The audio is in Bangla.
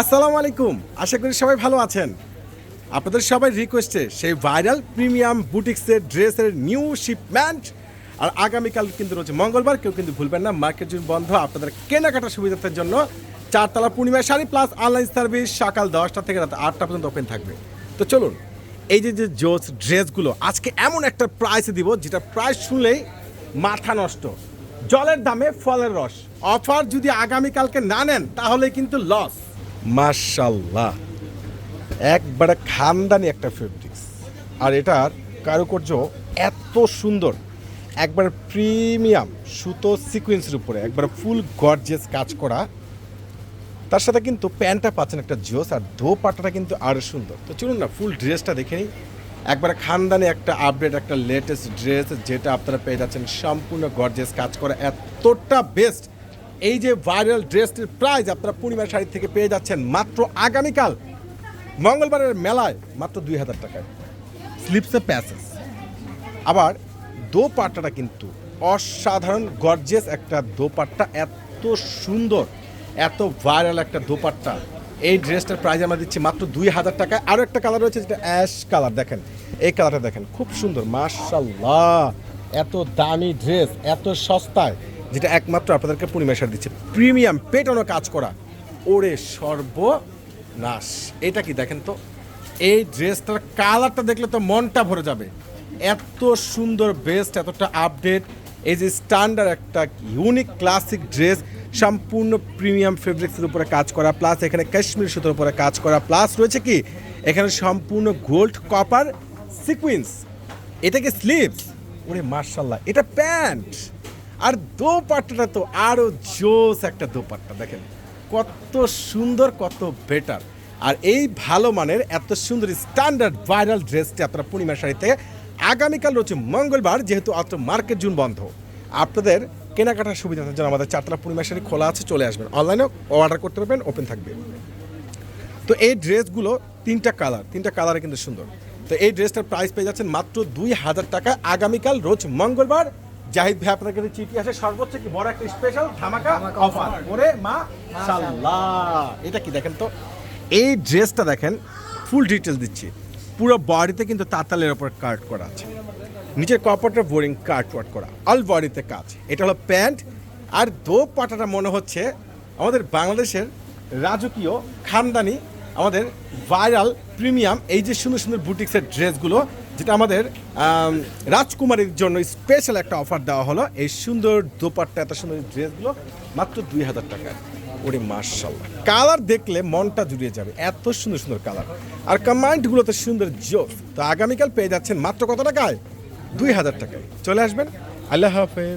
আসসালামু আলাইকুম। আশা করি সবাই ভালো আছেন। আপনাদের সবাই রিকোয়েস্টে সেই ভাইরাল প্রিমিয়াম বুটিক্সের ড্রেসের নিউ শিপমেন্ট আর আগামীকাল কিন্তু রয়েছে মঙ্গলবার, কেউ কিন্তু ভুলবেন না মার্কেট জুন বন্ধ আপনাদের কেনাকাটার সুবিধার জন্য। চারতলা Purnima sari plus online service সকাল দশটা থেকে রাত আটটা পর্যন্ত ওপেন থাকবে। তো চলুন, এই যে যে জোস ড্রেসগুলো আজকে এমন একটা প্রাইসে দিব, যেটা প্রাইস শুনলেই মাথা নষ্ট। জলের দামে ফলের রস। অফার যদি আগামীকালকে না নেন তাহলে কিন্তু লস মার্শাল্লাহ একবারে খানদানি একটা ফেব্রিক্স আর এটার কারুকার্য এত সুন্দর। একবার প্রিমিয়াম সুতো সিকোয়েন্সের উপরে, একবার ফুল গর্জেস কাজ করা। তার সাথে কিন্তু প্যান্টটা পাচ্ছেন একটা জোস আর দোপাট্টাটা কিন্তু আরও সুন্দর। তো চলুন না ফুল ড্রেসটা দেখে নিই। একবারে খানদানি একটা আপডেট একটা লেটেস্ট ড্রেস যেটা আপনারা পেয়ে যাচ্ছেন সম্পূর্ণ গর্জেস কাজ করা। এতটা বেস্ট এই যে ভাইরাল ড্রেসটির প্রাইস আপনারা পূর্ণিমা শাড়ি থেকে পেয়ে যাচ্ছেন মাত্র আগামীকাল মঙ্গলবারের মেলায় মাত্র দুই হাজার টাকায়। স্লিপসে প্যাসেস আবার দোপাট্টাটা কিন্তু অসাধারণ গর্জেস একটা দোপাট্টা, এত সুন্দর, এত ভাইরাল একটা দোপাট্টা। এই ড্রেসটার প্রাইস আমরা দিচ্ছি মাত্র দুই হাজার টাকায়। আরও একটা কালার রয়েছে যেটা অ্যাশ কালার দেখেন। এই কালারটা দেখেন, খুব সুন্দর মার্শাল্লাহ এত দামি ড্রেস এত সস্তায়। যেটা একমাত্র আপনাদেরকে পূর্ণিমা শাড়ি দিচ্ছে। প্রিমিয়াম পেটানো কাজ করা। ওরে সর্বনাশ। এটা কি দেখেন তো? এই ড্রেসটার কালারটা দেখলে তো মনটা ভরে যাবে। এত সুন্দর বেস্ট, এতটা আপডেট। এই যে স্ট্যান্ডার্ড একটা ইউনিক ক্লাসিক ড্রেস, সম্পূর্ণ প্রিমিয়াম ফেব্রিক্সের উপরে কাজ করা, প্লাস এখানে কাশ্মীর সুতোর উপরে কাজ করা, প্লাস রয়েছে কি? এখানে সম্পূর্ণ গোল্ড, কপার সিকুইন্স এটা কি স্লিভস? ওরে মার্শাল্লাহ এটা প্যান্ট। আর দোপাট্টাটা তো আরও জোস একটা দোপাট্টা, দেখেন। কত সুন্দর, কত বেটার আর এই ভালো মানের, এত সুন্দর স্ট্যান্ডার্ড ভাইরাল ড্রেসটি আপনারা পূর্ণিমা শাড়িতে আগামীকাল রয়েছে মঙ্গলবার, যেহেতু অত মার্কেট জুন বন্ধ। আপনাদের কেনাকাটার সুবিধা জন্য আমাদের চারতলা পূর্ণিমা শাড়ি খোলা আছে, চলে আসবেন। অনলাইনেও অর্ডার করতে পারবেন ওপেন থাকবে। তো এই ড্রেসগুলো তিনটা কালার, তিনটা কালারে কিন্তু সুন্দর। তো এই ড্রেসটার প্রাইস পেয়ে যাচ্ছেন মাত্র দুই হাজার টাকা। আগামীকাল রোজ মঙ্গলবার জাহিদ ভাই আপনাদের কাছে চিঠি আছে। সর্বোচ্চ কি বড় একটা স্পেশাল ধামাকা অফার ওরে মা শাল্লাহ এটা কি দেখেন তো? এই ড্রেসটা দেখেন ফুল ডিটেলস দিচ্ছি। পুরো বডিতে কিন্তু তাতালের ওপর কাট করা আছে। নিচের কপারটা বোরিং কাট ওয়ার্ক করা। অল বডিতে কাজ। এটা হলো প্যান্ট। আর দো পাটাটা মনে হচ্ছে আমাদের বাংলাদেশের রাজকীয় খানদানি, আমাদের ভাইরাল প্রিমিয়াম এই যে সুন্দর সুন্দর বুটিক্সের ড্রেসগুলো যেটা আমাদের রাজকুমারীর জন্য স্পেশাল একটা অফার দেওয়া হলো। এই সুন্দর দোপাট্টা, এত সুন্দর ড্রেসগুলো মাত্র দুই হাজার টাকা। ওরে মার্শাল্লাহ কালার দেখলে মনটা জুড়িয়ে যাবে। এত সুন্দর সুন্দর কালার আর কমান্ডগুলো তো সুন্দর জোস তো আগামীকাল পেয়ে যাচ্ছেন মাত্র কত টাকায়? দুই হাজার টাকায়। চলে আসবেন। আল্লাহ হাফেজ।